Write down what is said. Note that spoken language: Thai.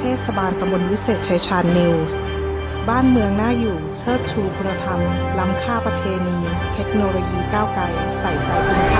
เทศบาลตำบลวิเศษชัยชาญนิวส์ บ้านเมืองน่าอยู่เชิดชูคุณธรรม ล้ำค่าประเพณี เทคโนโลยีก้าวไกล ใส่ใจคุณภาพชีวิตต่อไปนะครับเดี๋ยวรอให้เขา